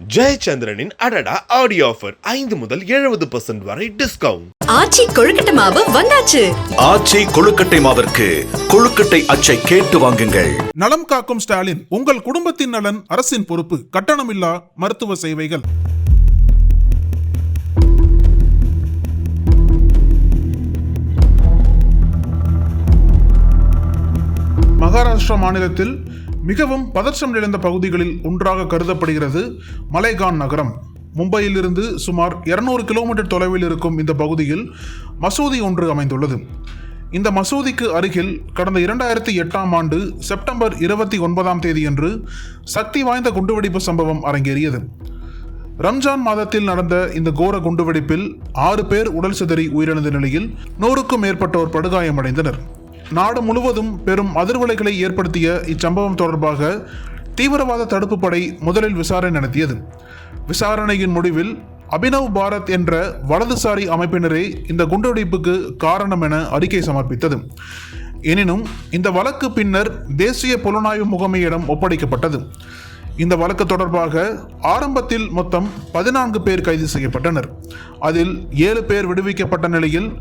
ஜெயச்சந்திரனின் அடடா audio offer ஐந்து முதல் எழுபது பர்சன்ட் வரை டிஸ்கவுண்ட் ஆச்சி கொழுக்கட்டை மாவு வந்தாச்சு. ஆச்சி கொழுக்கட்டை மாவிற்கு கொழுக்கட்டை அச்சை கேட்டு வாங்குங்கள். நலம் காக்கும் ஸ்டாலின் உங்கள் குடும்பத்தின் நலன் அரசின் பொறுப்பு கட்டணமில்லா மருத்துவ சேவைகள். மகாராஷ்டிரா மாநிலத்தில் மிகவும் பதற்றம் நிறைந்த பகுதிகளில் ஒன்றாக கருதப்படுகிறது மலைகான் நகரம். மும்பையிலிருந்து சுமார் 200 கிலோமீட்டர் தொலைவில் இருக்கும் இந்த பகுதியில் மசூதி ஒன்று அமைந்துள்ளது. இந்த மசூதிக்கு அருகில் கடந்த இரண்டாயிரத்தி எட்டாம் ஆண்டு செப்டம்பர் இருபத்தி ஒன்பதாம் தேதியன்று சக்தி வாய்ந்த குண்டுவெடிப்பு சம்பவம் அரங்கேறியது. ரம்ஜான் மாதத்தில் நடந்த இந்த கோர குண்டுவெடிப்பில் ஆறு பேர் உடல் சிதறி உயிரிழந்த நிலையில் நூறுக்கும் மேற்பட்டோர் படுகாயமடைந்தனர். நாடு முழுவதும் பெரும் அதிர்வலைகளை ஏற்படுத்திய இச்சம்பவம் தொடர்பாக தீவிரவாத தடுப்பு படை முதலில் விசாரணை நடத்தியது. விசாரணையின் முடிவில் அபினவ் பாரத் என்ற வலதுசாரி அமைப்பினரே இந்த குண்டுவெடிப்புக்கு காரணம் என அறிக்கை சமர்ப்பித்தது. எனினும் இந்த வழக்கு பின்னர் தேசிய புலனாய்வு முகமையிடம் ஒப்படைக்கப்பட்டது. இந்த வழக்கு தொடர்பாக ஆரம்பத்தில் மொத்தம் பதினான்கு பேர் கைது செய்யப்பட்டனர். அதில் ஏழு பேர் விடுவிக்கப்பட்ட நிலையில்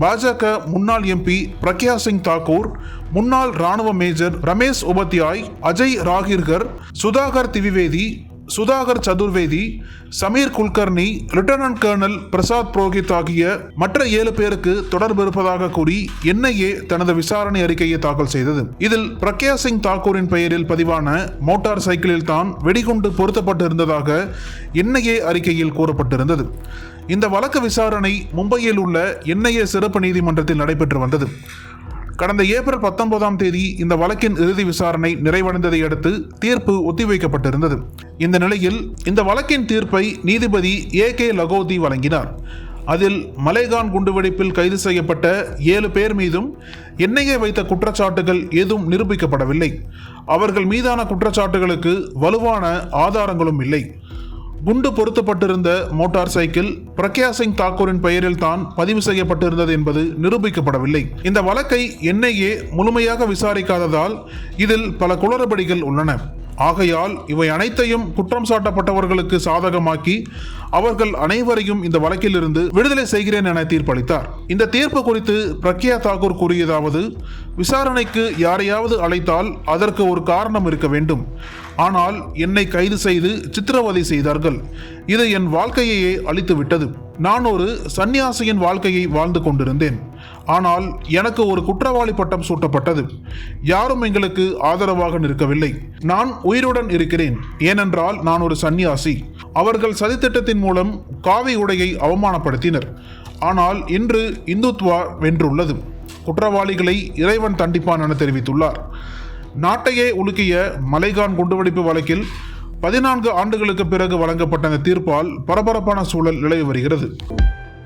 பாஜக முன்னாள் எம்பி பிரக்யா சிங் தாக்கூர் முன்னாள் ராணுவ major Ramesh Upadhyay Ajay Rahirkar Sudhakar Dwivedi Sudhakar Chaturvedi Sameer Kulkarni lieutenant colonel Prasad Purohit ஆகிய மற்ற ஏழு பேருக்கு தொடர்பு இருப்பதாக கூறி என்ஐஏ தனது விசாரணை அறிக்கையை தாக்கல் செய்தது. இதில் பிரக்யா சிங் தாக்கூரின் பெயரில் பதிவான மோட்டார் சைக்கிளில் தான் வெடிகுண்டு பொருத்தப்பட்டிருந்ததாக என்ஐஏ அறிக்கையில் கூறப்பட்டிருந்தது. இந்த வழக்கு விசாரணை மும்பையில் உள்ள என்ஐஏ சிறப்பு நீதிமன்றத்தில் நடைபெற்று வந்தது. கடந்த ஏப்ரல் பத்தொன்பதாம் தேதி இந்த வழக்கின் இறுதி விசாரணை நிறைவடைந்ததை அடுத்து தீர்ப்பு ஒத்திவைக்கப்பட்டிருந்தது. இந்த நிலையில் இந்த வழக்கின் தீர்ப்பை நீதிபதி ஏ கே லகோதி வழங்கினார். அதில் மலைகான் குண்டுவெடிப்பில் கைது செய்யப்பட்ட ஏழு பேர் மீதும் எண்ணெயை வைத்த குற்றச்சாட்டுகள் ஏதும் நிரூபிக்கப்படவில்லை. அவர்கள் மீதான குற்றச்சாட்டுகளுக்கு வலுவான ஆதாரங்களும் இல்லை. குண்டு பொருத்தப்பட்டிருந்த மோட்டார் சைக்கிள் பிரக்யா சிங் தாக்கூரின் பெயரில் தான் பதிவு செய்யப்பட்டிருந்தது என்பது நிரூபிக்கப்படவில்லை. இந்த வழக்கை என்ஐஏ முழுமையாக விசாரிக்காததால் இதில் பல குளறுபடிகள் உள்ளன. ஆகையால் இவை அனைத்தையும் குற்றம் சாட்டப்பட்டவர்களுக்கு சாதகமாக்கி அவர்கள் அனைவரையும் இந்த வழக்கிலிருந்து விடுதலை செய்கிறேன் என தீர்ப்பளித்தார். இந்த தீர்ப்பு குறித்து பிரக்யா தாக்கூர் கூறியதாவது விசாரணைக்கு யாரையாவது அழைத்தால் அதற்கு ஒரு காரணம் இருக்க வேண்டும். ஆனால் என்னை கைது செய்து சித்திரவதை செய்தார்கள். இது என் வாழ்க்கையையே அழித்து விட்டது நான் ஒரு சந்நியாசியின் வாழ்க்கையை வாழ்ந்து கொண்டிருந்தேன். ஆனால் எனக்கு ஒரு குற்றவாளி பட்டம் சூட்டப்பட்டது. யாரும் எங்களுக்கு ஆதரவாக நிற்கவில்லை. நான் உயிருடன் இருக்கிறேன். ஏனென்றால் நான் ஒரு சந்நியாசி. அவர்கள் சதித்திட்டத்தின் மூலம் காவி உடையை அவமானப்படுத்தினர். ஆனால் இன்று இந்துத்வா வென்றுள்ளது. குற்றவாளிகளை இறைவன் தண்டிப்பான் என தெரிவித்துள்ளார். நாட்டையே உலுக்கிய மலைகான் குண்டுவெடிப்பு வழக்கில் பதினான்கு ஆண்டுகளுக்கு பிறகு வழங்கப்பட்ட அந்த தீர்ப்பால் பரபரப்பான சூழல் நிலவி வருகிறது.